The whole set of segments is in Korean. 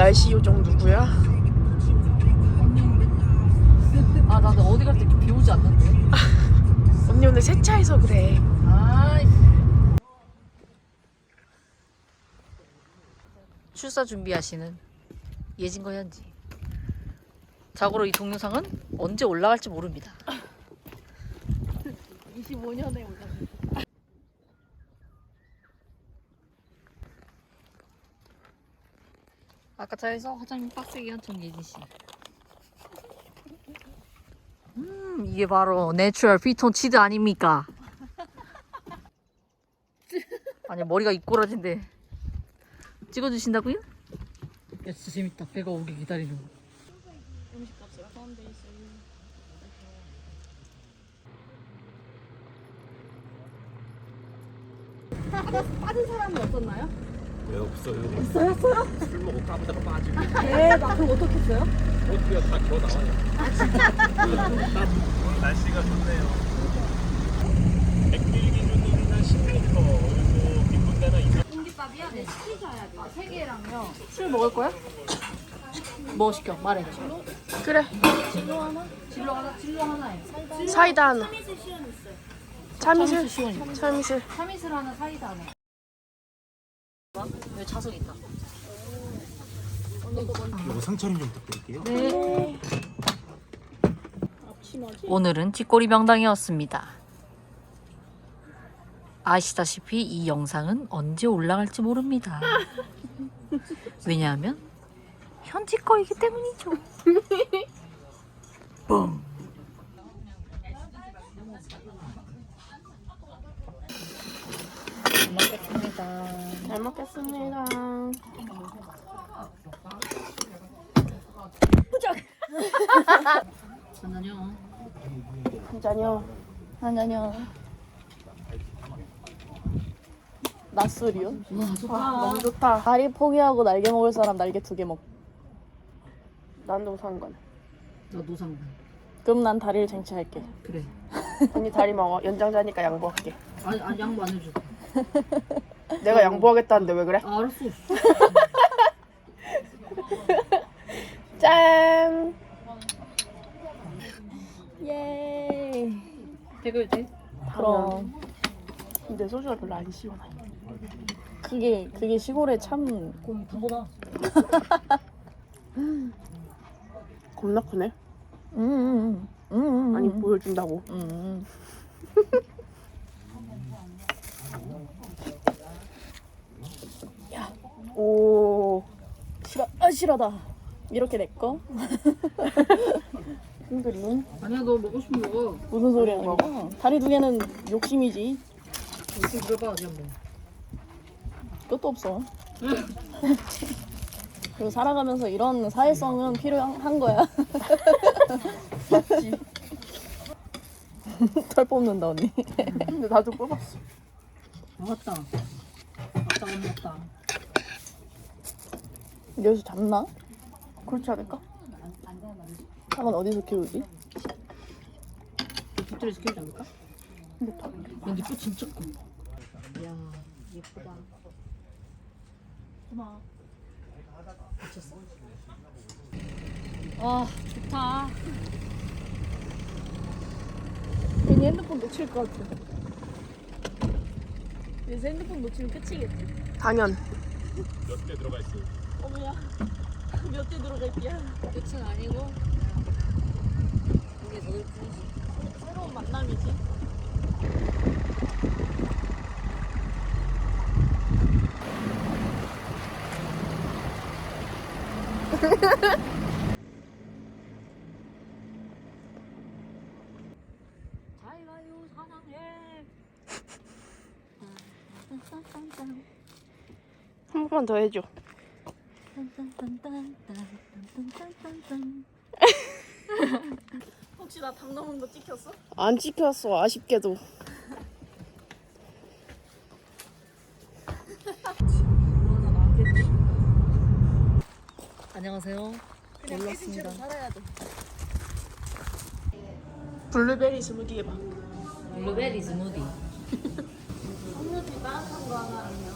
날씨 요정 누구야? 아 나는 어디 갈 때 비 오지 않는데. 언니 오늘 세차해서 그래. 아이. 출사 준비하시는 예진과 현지. 자고로 이 동영상은 언제 올라갈지 모릅니다. 25년에 올라. 아까 차에서 화장님 빡세게 한청 예진 씨. 음 이게 바로 내추럴 피톤 치드 아닙니까? 아니 머리가 이꼬라진데 찍어주신다고요? 야 진짜 재밌다. 배가 오기 기다리는 거. 음식값이라 포함돼 있어요. 빠진 사람은 없었나요? 왜 없어요? 있어요? 술 먹고 까부다가 빠지고 대박. 그럼 어떻게 했어요? 어떻게 다겨 나와요. 아 진짜? 날씨가 좋네요. 백밀 기준으로는 한 10m 그리고. 공깃밥이야? 네 시키셔야 돼요. 세 개랑요. 술 먹을 거야? 뭐 시켜? 말해. 그래. 진로 하나? 진로 하나? 진로 하나에. 사이다 하나. 참이슬. 시원이. 참이슬. 참이슬 하나 사이다 하나. 자석 있다. 요거 상처럼 좀 부탁드릴게요. 네. 오늘은 뒷골이 명당이었습니다. 아시다시피 이 영상은 언제 올라갈지 모릅니다. 왜냐하면 현지 거이기 때문이죠. 뻥. 잘 먹겠습니다. 잘 먹겠습니다. 안녕. 한잔요. 한잔요. 낮술이요? 와 좋다. 너무 좋다. 다리 포기하고 날개 먹을 사람 날개 두 개 먹. 난 노상관. 나 노상관. 그럼 난 다리를 쟁취할게. 그래. 언니 다리 먹어. 연장자니까 양보할게. 아니, 아니 양보 안 해줘. 내가 양보하겠다는데 왜 그래? 아, 알았어. 짠. 예. 해결돼? 그럼 근데 소주가 별로 안 시원해. 그게 그게 시골에 참 그럼 보다. 겁나 크네. 음, 음, 음, 음, 아니 음, 보여준다고. 음. 오. 아 싫어다. 이렇게 내 거? 흔들림. 아니야 너 먹고 싶은 거 먹어. 무슨 소리 하는 거야? 다리 두 개는 욕심이지. 이렇게 들어봐 어디 한번. 끝도 없어. 그리고 살아가면서 이런 사회성은 필요한 거야. 맞지. 털 뽑는다 언니. 근데 나도 뽑았어. 먹었다. 아까 안 먹었다. 여기서 잡나? 그렇지 않을까? 사람 어디서 키우지? 빅토리에서 키우지 않을까? 못하. 근데 또 진짜 커. 이야 예쁘다. 고마워. 미쳤어. 와 좋다. 괜히 핸드폰 놓칠 것 같아. 그래서 핸드폰 놓치면 끝이겠지. 당연. 몇 개 들어가 있어요? 어머야. 몇대 있기야. 끝은 아니고 이게 너일 뿐이지. 새로운 만남이지. 잘 가요 사랑해. 한 번만 더 해줘. 혹시 나 담 넘은 거 찍혔어? 안 찍혔어. 아쉽게도. 안녕하세요. 놀랐습니다. 살아야 돼. 블루베리 스무디 해봐. 블루베리 스무디. 음료수 따뜻한 거 하나 아니면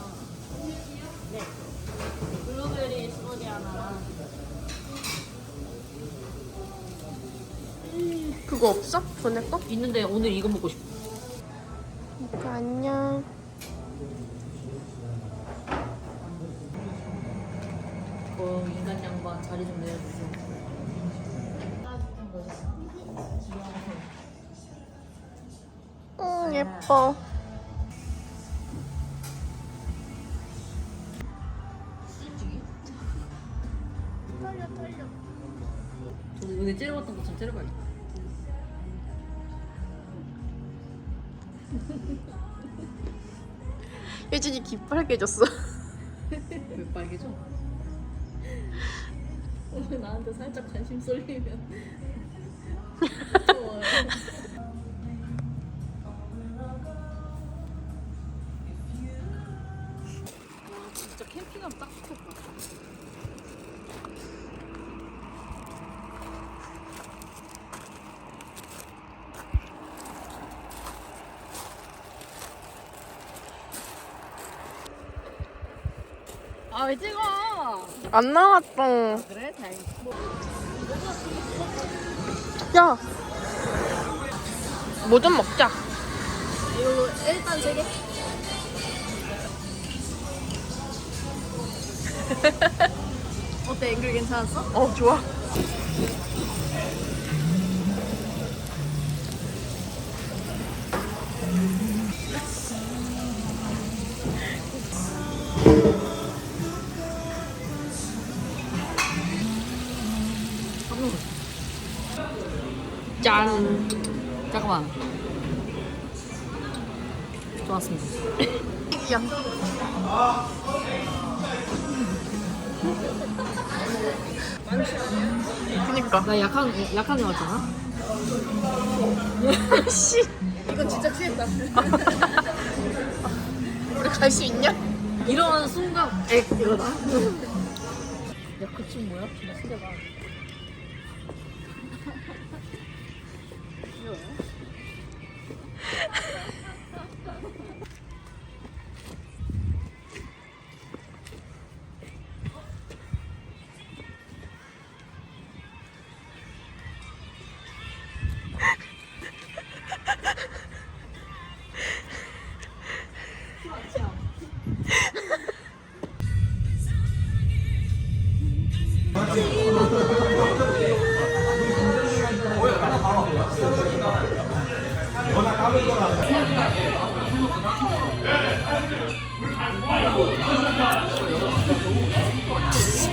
블루베리 스무디 하나. 그거 없어? 보내 거? 있는데 오늘 이거 먹고 싶어. 오빠 안녕. 어, 인간 양반 자리 좀 내려주세요. 응 예뻐. 저 오늘 째려봤던 것처럼 째려봐야겠다. 예진이 기빨개졌어. 왜 빨개져? 오늘 나한테 살짝 관심 쏠리면. 무서워요. 아, 왜 찍어? 안 나왔어. 그래, 다행이다. 야. 뭐 좀 먹자. 이걸로 일단 세 개. 어때 앵글 괜찮았어? 어 좋아. 짠. 잠깐만. 좋았습니다. 야. 그니까. 나 약한, 약하게 왔잖아? 씨. 이건 진짜 취했다. 우리 갈 수 있냐? 일어나는 순간, 에, 이거다. 야, 그집 뭐야? 진짜 시대가.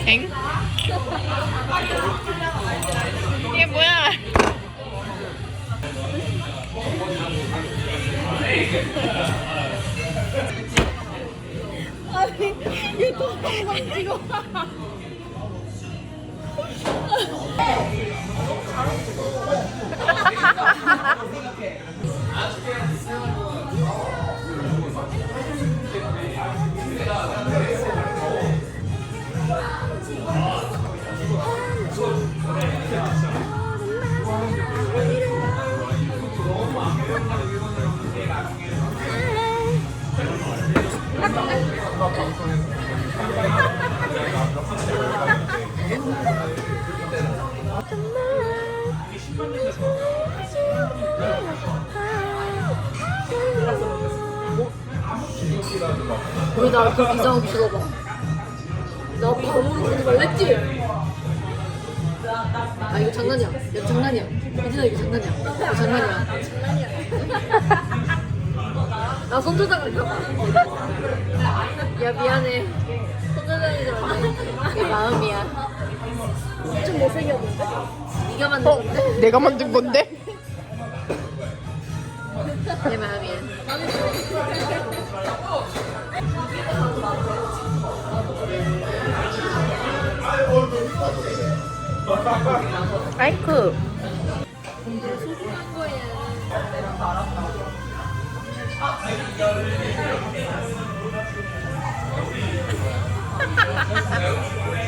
엥? 이게 뭐야? 왜 나를 그렇게 이상하 게 쳐다봐? 나 밤으로 보지 말랬지? 아 이거 장난이야. 야 장난이야. 이진아 이거 장난이야. 이거 장난이야. 나 손조작을 봐. 야 미안해. 줄 알았네. 내 마음이야. 좀 못생겼는데? 네가 만든 어? 건데? 내가 만든 건데? 내 마음이야. 아이쿠.